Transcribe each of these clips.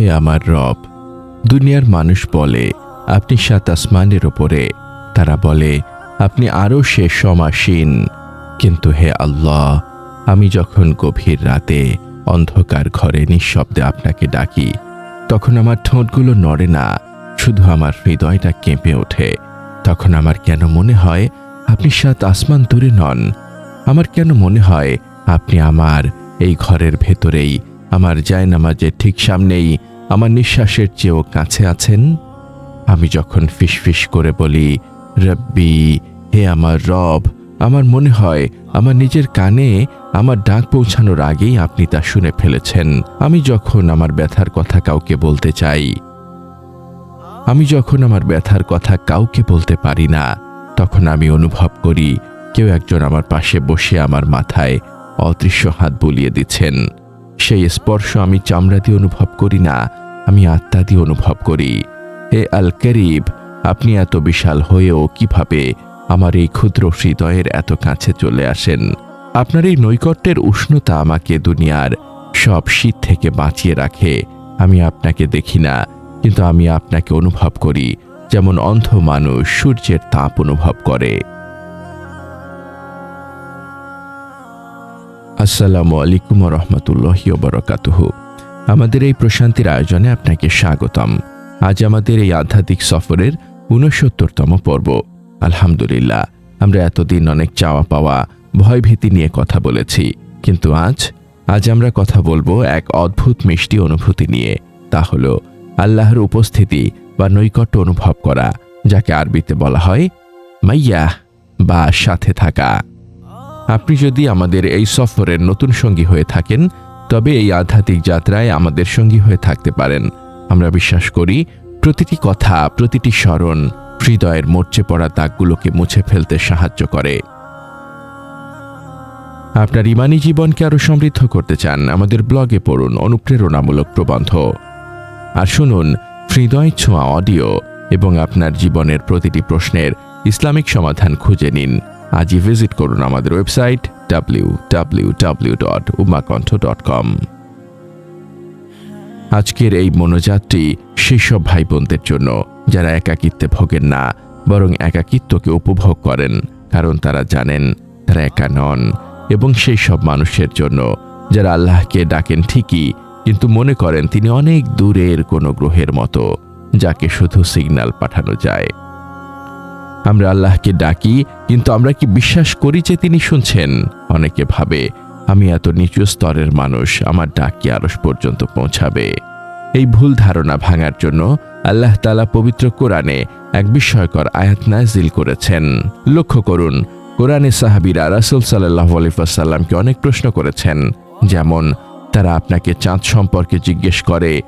হে আমার রব, দুনিয়ার মানুষ বলে, আপনি সাত আসমানের ওপরে তারা বলে, আপনি আরও সে সমাসীন। কিন্তু হে আল্লাহ, আমি যখন গভীর রাতে অন্ধকার ঘরে নিঃশব্দে আপনাকে ডাকি, তখন আমার ঠোঁটগুলো নড়ে না, শুধু আমার হৃদয়টা কেঁপে ওঠে। তখন আমার কেন মনে হয়, আপনি সাত আসমান দূরে নন? আমার কেন মনে হয়, আপনি আমার এই ঘরের ভেতরেই, আমার জায়নামাজের ঠিক সামনেই আমার নিঃশ্বাসের চেয়েও কাছে আছেন। আমি যখন ফিসফিস করে বলি, রব্বি, হে আমার রব, আমার মনে হয়, আমার নিজের কানে আমার ডাক পৌঁছানোর আগেই আপনি তা শুনে ফেলেছেন। আমি যখন আমার ব্যথার কথা কাউকে বলতে চাই, আমি যখন আমার ব্যথার কথা কাউকে বলতে পারি না, তখন আমি অনুভব করি, কেউ একজন আমার পাশে বসে আমার মাথায় অদৃশ্য হাত বুলিয়ে দিচ্ছেন। সেই স্পর্শ আমি চামড়া দিয়ে অনুভব করি না, আমি আত্মা দিয়ে অনুভব করি। হে আল করিব আপনি এত বিশাল হয়েও কীভাবে আমার এই ক্ষুদ্র হৃদয়ের এত কাছে চলে আসেন? আপনার এই নৈকট্যের উষ্ণতা আমাকে দুনিয়ার সব শীত থেকে বাঁচিয়ে রাখে। আমি আপনাকে দেখি না, কিন্তু আমি আপনাকে অনুভব করি, যেমন অন্ধ মানুষ সূর্যের তাপ অনুভব করে। আসসালামু আলাইকুম রহমতুল্লাহ বরকাতুহ আমাদের এই প্রশান্তির আয়োজনে আপনাকে স্বাগতম। আজ আমাদের এই আধ্যাত্মিক সফরের ঊনসত্তরতম পর্ব। আলহামদুলিল্লাহ, আমরা এতদিন অনেক চাওয়া পাওয়া, ভয়ভীতি নিয়ে কথা বলেছি। কিন্তু আজ আজ আমরা কথা বলব এক অদ্ভুত মিষ্টি অনুভূতি নিয়ে। তা হলো, আল্লাহর উপস্থিতি বা নৈকট্য অনুভব করা, যাকে আরবিতে বলা হয় মাইয়া বা সাথে থাকা। আপনি যদি আমাদের এই সফরের নতুন সঙ্গী হয়ে থাকেন, তবে এই আধ্যাত্মিক যাত্রায় আমাদের সঙ্গী হয়ে থাকতে পারেন। আমরা বিশ্বাস করি, প্রতিটি কথা, প্রতিটি স্মরণ হৃদয়ের মরচে পড়া দাগগুলোকে মুছে ফেলতে সাহায্য করে। আপনার ইমানি জীবনকে আরও সমৃদ্ধ করতে চান, আমাদের ব্লগে পড়ুন অনুপ্রেরণামূলক প্রবন্ধ। আর শুনুন হৃদয় ছোঁয়া অডিও এবং আপনার জীবনের প্রতিটি প্রশ্নের ইসলামিক সমাধান খুঁজে নিন। আজই ভিজিট করুন আমাদের website W W W dot dot com আজকের এই মনোজাতটি সেসব ভাই বোনদের জন্য যারা একাকিত্বে ভোগেন না, বরং একাকিত্বকে উপভোগ করেন, কারণ তারা জানেন তারা একা নন, এবং সেই সব মানুষের জন্য যারা আল্লাহকে ডাকেন ঠিকই, কিন্তু মনে করেন তিনি অনেক দূরের কোনো গ্রহের মতো, যাকে শুধু সিগন্যাল পাঠানো যায়। আমরা আল্লাহকে ডাকি কিন্তু আমরা কি বিশ্বাস করি যে তিনি শুনছেন? অনেকে ভাবে, আমি এত নিচু স্তরের মানুষ, আমার ডাক কি আরস পর্যন্ত পৌঁছাবে? এই ভুল ধারণা ভাঙার জন্য আল্লাহ তালা পবিত্র কোরআনে এক বিস্ময়কর আয়াত নাজিল করেছেন। লক্ষ্য করুন, কোরআনে সাহাবিরা রাসুল সাল্লাহ আলিফাসাল্লামকে অনেক প্রশ্ন করেছেন, যেমন, তারা আপনাকে চাঁদ সম্পর্কে জিজ্ঞেস করে?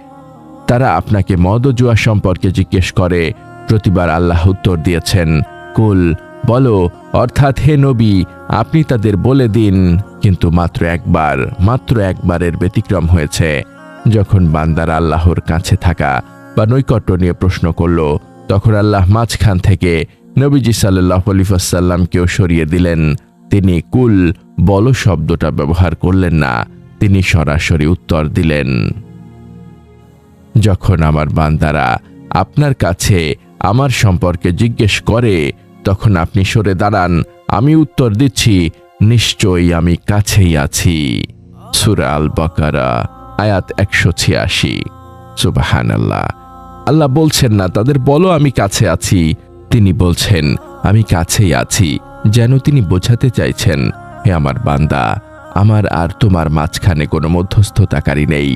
তারা আপনাকে মদ ও জুয়া সম্পর্কে জিজ্ঞেস করে। প্রতিবার আল্লাহ উত্তর দিয়েছেন, কুল বলো, অর্থাৎ হে নবী, আপনি তাদের বলে দিন, কিন্তু মাত্র একবার, মাত্র একবারের ব্যতিক্রম হয়েছে। যখন বান্দার আল্লাহর কাছে থাকা বা নৈকট্য নিয়ে প্রশ্ন করল, তখন আল্লাহ মাঝখান থেকে নবীজি সাল্লাহ সরিয়ে দিলেন। তিনি কুল, বল শব্দটা ব্যবহার করলেন না, তিনি সরাসরি উত্তর দিলেন। যখন আমার বান্দারা আপনার কাছে আমার সম্পর্কে জিজ্ঞেস করে তখন আপনি সরে দাঁড়ান, আমি উত্তর দিচ্ছি, নিশ্চয়ই আমি কাছেই আছি। সুরা আল বকারা আয়াত একশো ছিয়াশি। সুবাহান আল্লাহ আল্লাহ বলছেন না, তাদের বলো আমি কাছে আছি। তিনি বলছেন, আমি কাছেই আছি, যেন তিনি বোঝাতে চাইছেন, হে আমার বান্দা, আমার আর তোমার মাঝখানে কোনো মধ্যস্থতাকারী নেই,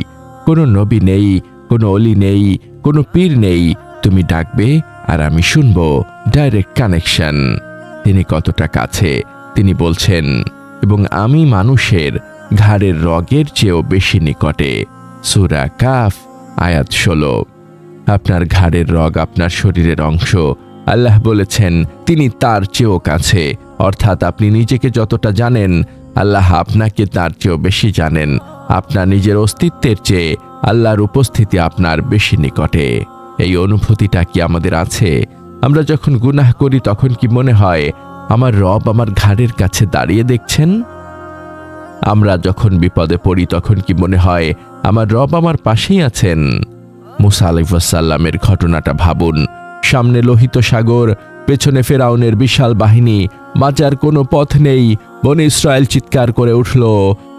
কোনো নবী নেই, কোনো অলি নেই, কোনো পীর নেই, তুমি ডাকবে? আর আমি শুনব ডাইরেক্ট কানেকশন তিনি কতটা কাছে, তিনি বলছেন, এবং আমি মানুষের ঘাড়ের রগের চেয়েও বেশি নিকটে। সুরা কাফ, আয়াত ষোলো। আপনার ঘাড়ের রগ আপনার শরীরের অংশ। আল্লাহ বলেছেন, তিনি তার চেয়েও কাছে। অর্থাৎ আপনি নিজেকে যতটা জানেন, আল্লাহ আপনাকে তার চেয়েও বেশি জানেন। আপনার নিজের অস্তিত্বের চেয়ে আল্লাহর উপস্থিতি আপনার বেশি নিকটে। এই অনুভূতিটা কি আমাদের আছে? আমরা যখন গুনাহ করি, তখন কি মনে হয় আমার রব আমার ঘাড়ের কাছে দাঁড়িয়ে দেখছেন? আমরা যখন বিপদে পড়ি, তখন কি মনে হয় আমার রব আমার পাশেই আছেন? মুসা আলাইসাল্লামের ঘটনাটা ভাবুন। সামনে লোহিত সাগর, পেছনে ফেরাউনের বিশাল বাহিনী বাঁচার কোনো পথ নেই, বনে ইসরায়েল চিৎকার করে উঠল,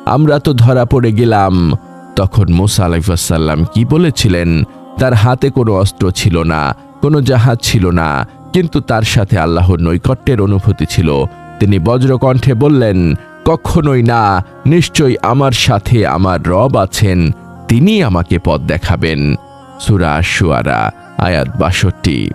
আমরা তো ধরা পড়ে গেলাম। তখন মুসা আলাইসাল্লাম কি বলেছিলেন? তার হাতে কোনো অস্ত্র ছিল না, কোনো জাহাজ ছিল না, কিন্তু তার সাথে আল্লাহর নৈকট্যের অনুভূতি ছিল। তিনি বজ্রকণ্ঠে বললেন, কখনোই না, নিশ্চয়ই আমার সাথে আমার রব আছেন, তিনি আমাকে পথ দেখাবেন। সুরা সুয়ারা আয়াত বাষট্টি।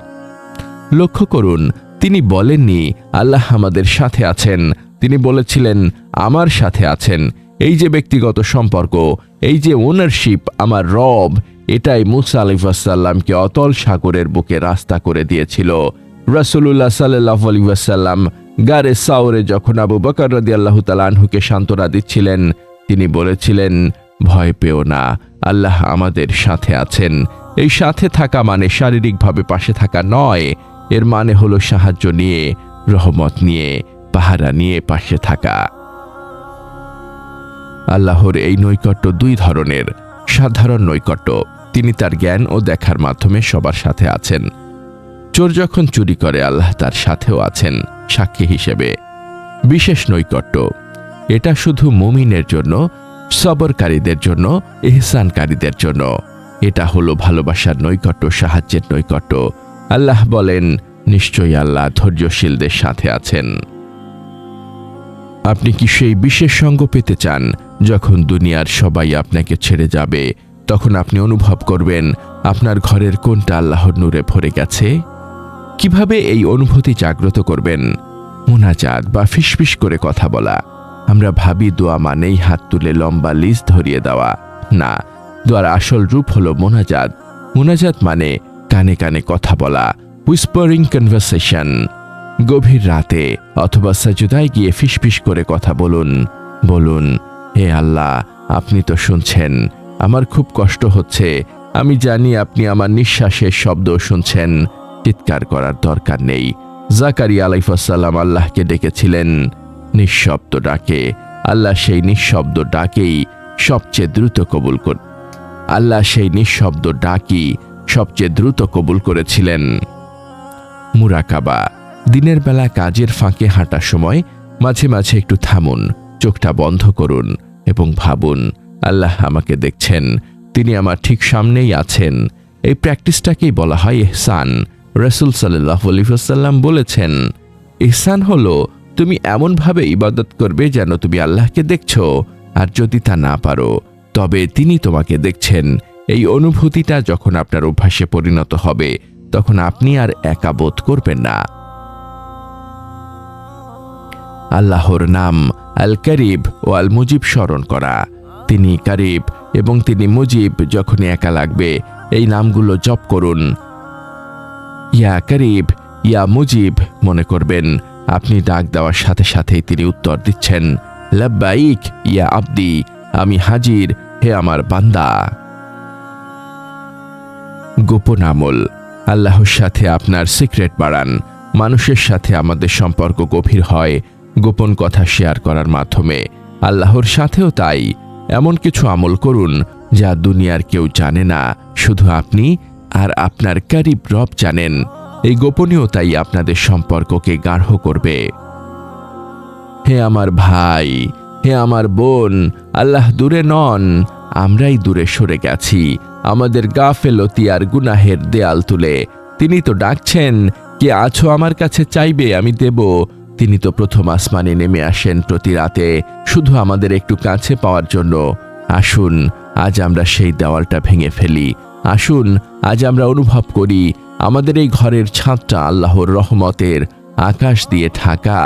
লক্ষ্য করুন, তিনি বলেননি, আল্লাহ আমাদের সাথে আছেন। তিনি বলেছিলেন, আমার সাথে আছেন। এই যে ব্যক্তিগত সম্পর্ক, এই যে ওনারশিপ আমার রব এটাই মুসা আলিফাসাল্লামকে অতল সাগরের বুকে রাস্তা করে দিয়েছিল। রাসুল্লাহ সাল্লাহ আলিবাসাল্লাম গারে সাউরে যখন আবু বকর রদি আল্লাহ তালানহুকে সান্ত্বনা দিচ্ছিলেন, তিনি বলেছিলেন, ভয় পেও না, আল্লাহ আমাদের সাথে আছেন। এই সাথে থাকা মানে শারীরিকভাবে পাশে থাকা নয়, এর মানে হলো সাহায্য নিয়ে, রহমত নিয়ে, পাহারা নিয়ে পাশে থাকা। আল্লাহর এই নৈকট্য দুই ধরনের। সাধারণ নৈকট্য। তিনি তার জ্ঞান ও দেখার মাধ্যমে সবার সাথে আছেন। চোর যখন চুরি করে, আল্লাহ তার সাথেও আছেন সাক্ষী হিসেবে। বিশেষ নৈকট্য, এটা শুধু মুমিনের জন্য, সবরকারীদের জন্য, এহসানকারীদের জন্য। এটা হলো ভালোবাসার নৈকট্য, সাহায্যের নৈকট্য। আল্লাহ বলেন, নিশ্চয়ই আল্লাহ ধৈর্যশীলদের সাথে আছেন। আপনি কি সেই বিশেষ সঙ্গ পেতে চান? যখন দুনিয়ার সবাই আপনাকে ছেড়ে যাবে, তখন আপনি অনুভব করবেন, আপনার ঘরের কোনটা আল্লাহর নূরে ভরে গেছে? কীভাবে এই অনুভূতি জাগ্রত করবেন? মোনাজাত বা ফিসফিস করে কথা বলা। আমরা ভাবি দোয়া মানেই হাত তুলে লম্বা লিস্ট ধরিয়ে দেওয়া। না, দোয়ার আসল রূপ হল মোনাজাত। মোনাজাত মানে কানে কানে কথা বলা হুইস্পারিং কনভারসেশন গভীর রাতে অথবা সাজুদায় গিয়ে ফিসফিস করে কথা বলুন। বলুন, হে আল্লাহ, আপনি তো শুনছেন। আমার খুব কষ্ট হচ্ছে। আমি জানি আপনি আমার নিঃশ্বাসের শব্দ শুনছেন। চিৎকার করার দরকার নেই। জাকারি আলাইফাসাল্লাম আল্লাহকে ডেকেছিলেন। নিঃশব্দ ডাকে। আল্লাহ সেই নিঃশব্দ ডাকেই সবচেয়ে দ্রুত কবুল কর, আল্লাহ সেই নিঃশব্দ ডাকি সবচেয়ে দ্রুত কবুল করেছিলেন। মুরাকাবা দিনের বেলা কাজের ফাঁকে হাঁটার সময় মাঝে মাঝে একটু থামুন, চোখটা বন্ধ করুন এবং ভাবুন, আল্লাহ আমাকে দেখছেন, তিনি আমার ঠিক সামনেই আছেন। এই প্র্যাকটিসটাকেই বলা হয় ইহসান। রসুল সাল্লাহ বলেছেন, ইহসান হলো, তুমি এমনভাবে ইবাদত করবে যেন তুমি আল্লাহকে দেখছ, আর যদি তা না পারো, তবে তিনি তোমাকে দেখছেন। এই অনুভূতিটা যখন আপনার অভ্যাসে পরিণত হবে, তখন আপনি আর একা বোধ করবেন না। আল্লাহর নাম আল করিব ও আল মুজিব স্মরণ করা। তিনি কারিব এবং তিনি মুজিব যখনই একা লাগবে, এই নামগুলো জপ করুন। ইয়া করিব, ইয়া মুজিব মনে করবেন, আপনি ডাক দেওয়ার সাথে সাথেই তিনি উত্তর দিচ্ছেন, লাব্বাইক, ইয়া আব্দি, আমি হাজির, হে আমার বান্দা। গোপন আমল, আল্লাহর সাথে আপনার সিক্রেট বাড়ান, মানুষের সাথে আমাদের সম্পর্ক গভীর হয় গোপন কথা শেয়ার করার মাধ্যমে। আল্লাহর সাথেও তাই। এমন কিছু আমল করুন যা দুনিয়ার কেউ জানে না, শুধু আপনি আর আপনার কারিব রব জানেন। এই গোপনীয়তাই আপনাদের সম্পর্ককে গাঢ় করবে। হে আমার ভাই, হে আমার বোন, আল্লাহ দূরে নন, আমরাই দূরে সরে গেছি। আমাদের গাফেলতি আর গুনাহের দেয়াল তুলে। তিনি তো ডাকছেন, কে আছো আমার কাছে চাইবে আমি দেব। তিনি তো প্রথম আসমানে নেমে আসেন প্রতি রাতে, শুধু আমাদের একটু কাছে পাওয়ার জন্য। আসুন, আজ আমরা সেই দেওয়ালটা ভেঙে ফেলি। আসুন, আজ আমরা অনুভব করি আমাদের এই ঘরের ছাদটা আল্লাহর রহমতের আকাশ দিয়ে ঢাকা,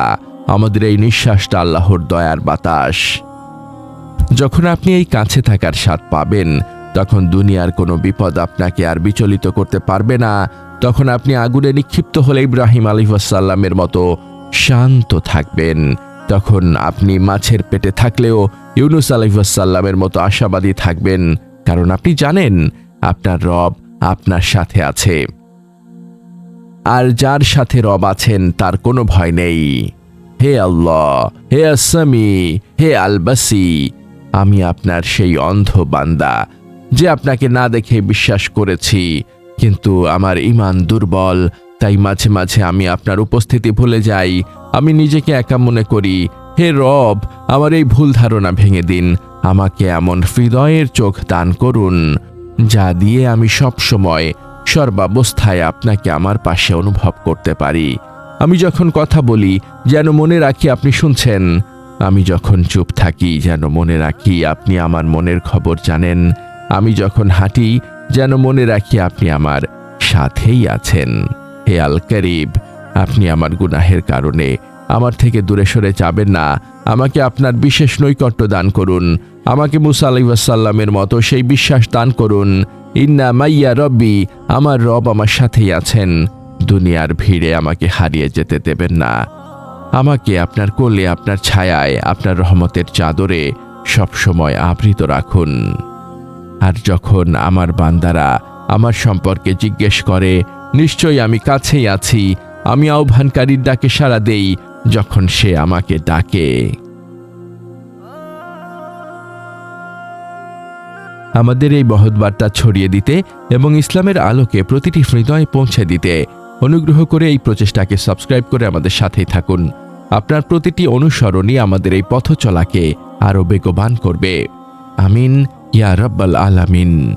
আমাদের এই নিঃশ্বাসটা আল্লাহর দয়ার বাতাস। যখন আপনি এই কাছে থাকার স্বাদ পাবেন, তখন দুনিয়ার কোনো বিপদ আপনাকে আর বিচলিত করতে পারবে না। তখন আপনি আগুনে নিক্ষিপ্ত হলে ইব্রাহিম আলিহাসাল্লামের মতো শান্ত থাকবেন। তখন আপনি মাছের পেটে থাকলেও ইউনুস আলিহাসাল্লামের মতো আশাবাদী থাকবেন। কারণ আপনি জানেন, আপনার রব আপনার সাথে আছে। আর যার সাথে রব আছেন, তার কোনো ভয় নেই। হে আল্লাহ, হে আসামি হে আলবাসি, আমি আপনার সেই অন্ধ বান্দা, যে আপনাকে না দেখে বিশ্বাস করেছি। কিন্তু আমার ইমান দুর্বল তাই মাঝে মাঝে আমি আপনার উপস্থিতি ভুলে যাই। আমি নিজেকে একা মনে করি। হে রব, আমার এই ভুল ধারণা ভেঙে দিন। আমাকে এমন হৃদয়ের চোখ দান করুন, যা দিয়ে আমি সব সময় সর্বাবস্থায় আপনাকে আমার পাশে অনুভব করতে পারি। আমি যখন কথা বলি, যেন মনে রাখি আপনি শুনছেন। আমি যখন চুপ থাকি, যেন মনে রাখি আপনি আমার মনের খবর জানেন। আমি যখন হাঁটি, যেন মনে রাখি আপনি আমার সাথেই আছেন। হে আল করিব আপনি আমার গুনাহের কারণে আমার থেকে দূরে সরে যাবেন না। আমাকে আপনার বিশেষ নৈকট্য দান করুন। আমাকে মুসা আলাইসাল্লামের মতো সেই বিশ্বাস দান করুন। ইন্না মাইয়া রব্বি, আমার রব আমার সাথেই আছেন। দুনিয়ার ভিড়ে আমাকে হারিয়ে যেতে দেবেন না। আমাকে আপনার কোলে, আপনার ছায়ায়, আপনার রহমতের চাদরে সবসময় আবৃত রাখুন। আর যখন আমার বান্দারা আমার সম্পর্কে জিজ্ঞেস করে নিশ্চয়ই আমি কাছেই আছি। আমি আহ্বানকারীর ডাকে সাড়া দেই যখন সে আমাকে ডাকে। আমাদের এই মহৎ ছড়িয়ে দিতে এবং ইসলামের আলোকে প্রতিটি হৃদয়ে পৌঁছে দিতে অনুগ্রহ করে এই প্রচেষ্টাকে সাবস্ক্রাইব করে আমাদের সাথেই থাকুন। আপনার প্রতিটি অনুসরণই আমাদের এই পথ চলাকে আরও বেগবান করবে। আমিন। ইয়া রব্বাল আলামিন।